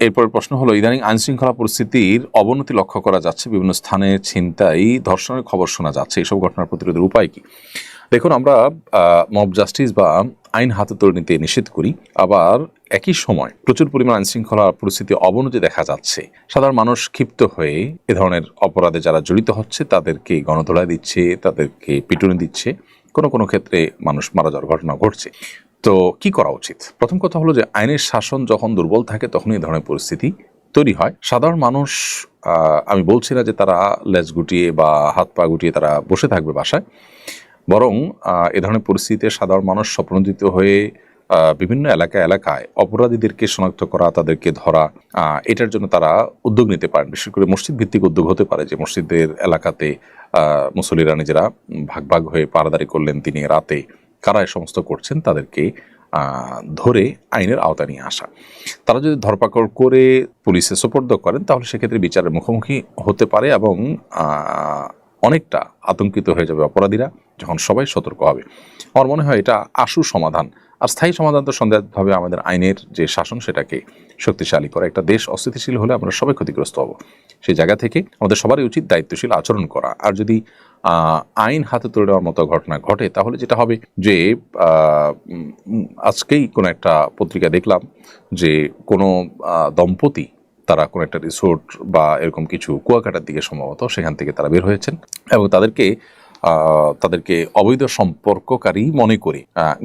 এরপরের প্রশ্ন হলো, ইদানিং আইনশৃঙ্খলা পরিস্থিতির অবনতি লক্ষ্য করা যাচ্ছে, বিভিন্ন স্থানে ছিনতাই, ধর্ষণের খবর শোনা যাচ্ছে এইসব ঘটনার প্রতিরোধের উপায় কি? দেখুন, আমরা মব জাস্টিস বা আইন হাতে তুলে নিতে নিষেধ করি, আবার একই সময় প্রচুর পরিমাণ আইন শৃঙ্খলা পরিস্থিতি অবনতি দেখা যাচ্ছে। সাধারণ মানুষ ক্ষিপ্ত হয়ে এ ধরনের অপরাধে যারা জড়িত হচ্ছে, তাদেরকে গণধোলাই দিচ্ছে, তাদেরকে পিটুনি দিচ্ছে, কোনো কোনো ক্ষেত্রে মানুষ মারা যাওয়ার ঘটনা ঘটছে। তো কি করা উচিত? প্রথম কথা হলো যে আইনের শাসন যখন দুর্বল থাকে তখন এই ধরনের পরিস্থিতি তৈরি হয়। সাধারণ মানুষ আমি বলছি না যে তারা লেজ গুটিয়ে বা হাত পা গুটিয়ে তারা বসে থাকবে বাসায়। বরং এ ধরনের পরিস্থিতিতে সাধারণ মানুষ স্বপ্নদিত হয়ে বিভিন্ন এলাকা এলাকায় অপরাধীদেরকে শনাক্ত করা তাদেরকে ধরা এটার জন্য তারা উদ্যোগ নিতে পারেন। বিশেষ করে মসজিদ ভিত্তিক উদ্যোগ হতে পারে যে মসজিদের এলাকাতে আহ, মুসল্লিরা নিজেরা ভাগ ভাগ হয়ে পারাদারি করলেন তিনি রাতে। কারা এ সমস্ত করছেন তাদেরকে ধরে আইনের আওতায় নিয়ে আসা। তারা যদি ধরপাকড় করে পুলিশে সোপর্দ করেন, তাহলে সেক্ষেত্রে বিচারের মুখোমুখি হতে পারে এবং অনেকটা আতঙ্কিত হয়ে যাবে অপরাধীরা যখন সবাই সতর্ক হবে। আমার মনে হয় এটা আশু সমাধান। আর স্থায়ী সমাধান তো সন্দেহভাবে আমাদের আইনের যে শাসন, সেটাকে শক্তিশালী করে। একটা দেশ অস্থিতিশীল হলে আমরা সবাই ক্ষতিগ্রস্ত হব। সেই জায়গা থেকে আমাদের সবারই উচিত দায়িত্বশীল আচরণ করা। আর যদি আইন হাতে তুলে নেওয়ার মতো ঘটনা ঘটে, তাহলে যেটা হবে যে আজকেই কোনো একটা পত্রিকা দেখলাম যে কোনো দম্পতি তারা কোনো একটা রিসোর্ট বা এরকম কিছু কুয়াকাটার দিকে সম্ভবত সেখান থেকে তারা বের হয়েছেন এবং তাদেরকে তাদেরকে অবৈধ সম্পর্ককারী মনে করে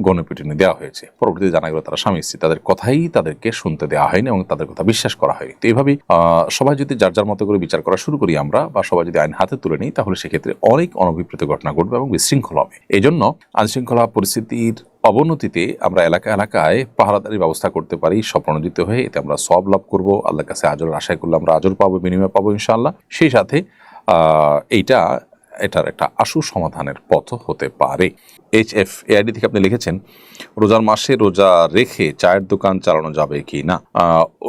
গণপিটুনি দেওয়া হয়েছে। পরবর্তীতে জানা গেল তারা স্বামী স্ত্রী তাদের কথাই তাদেরকে শুনতে দেওয়া হয়নি এবং তাদের কথা বিশ্বাস করা হয়নি। তো এইভাবেই আহ, সবাই যদি যার যার মতো করে বিচার করা শুরু করি আমরা বা সবাই যদি আইন হাতে তুলে নিই তাহলে সেক্ষেত্রে অনেক অনভিপ্রেত ঘটনা ঘটবে এবং বিশৃঙ্খল হবে। এই জন্য আইনশৃঙ্খলা পরিস্থিতির অবনতিতে আমরা এলাকা এলাকায় পাহারাদারির ব্যবস্থা করতে পারি স্বপ্রণোদিত হয়ে এতে আমরা সব লাভ করব। আল্লাহর কাছে আজর আশায় করলে আমরা আজর পাবো বিনিময় পাবো ইনশাআল্লাহ। সেই সাথে এইটা এটার একটা আশু সমাধানের পথ হতে পারে। এইচ এফ এআইডি থেকে আপনি লিখেছেন, রোজার মাসে রোজা রেখে চায়ের দোকান চালানো যাবে কি না?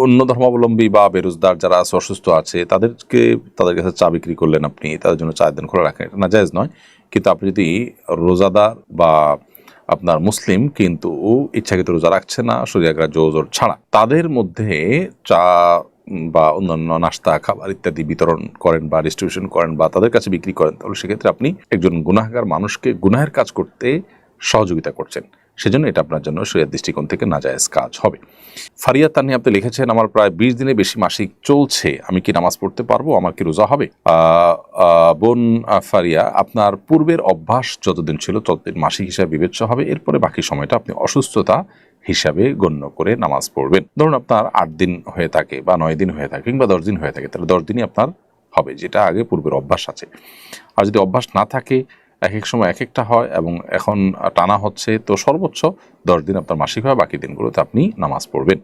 অন্য ধর্মাবলম্বী বা বেরোজগার যারা আছে, অসুস্থ আছে, তাদেরকে, তাদের কাছে চা বিক্রি করলেন আপনি, তাদের জন্য চায়ের দিন খোলা রাখেন। এটা নাজায়জ নয়, কিন্তু আপনি যদি রোজাদার বা আপনার মুসলিম, কিন্তু ইচ্ছাকৃত রোজা রাখছে না সরিয়াগ্রা জোজোর ছাড়া, তাদের মধ্যে চা বা অন্যান্য নাস্তা, খাবার ইত্যাদি বিতরণ করেন বা ডিস্ট্রিবিউশন করেন বা তাদের কাছে বিক্রি করেন, তাহলে সেক্ষেত্রে আপনি একজন গুনাহগার মানুষকে গুনাহের কাজ করতে সহযোগিতা করছেন। সেজন্য এটা আপনার জন্য শরীরের দৃষ্টিকোণ থেকে নাজায়েজ কাজ হবে। ফারিয়া তানি আপনি লিখেছেন, আমার প্রায় বিশ দিনে বেশি মাসিক চলছে, আমি কি নামাজ পড়তে পারব? আমার কি রোজা হবে? বোন ফারিয়া, আপনার পূর্বের অভ্যাস যতদিন ছিল ততদিন মাসিক হিসাবে বিবেচ্য হবে, এরপরে বাকি সময়টা আপনি অসুস্থতা হিসাবে গণ্য করে নামাজ পড়বেন। ধরুন আপনার আট দিন হয়ে থাকে বা নয় দিন হয়ে থাকে কিংবা দশ দিন হয়ে থাকে, তাহলে দশ দিনই আপনার হবে, যেটা আগে পূর্বের অভ্যাস আছে। আর যদি অভ্যাস না থাকে এক এক সময় এক একটা হয় এবং এখন টানা হচ্ছে, তো সর্বোচ্চ দশ দিন আপনার মাসিক হয়, বাকি দিনগুলোতে আপনি নামাজ পড়বেন।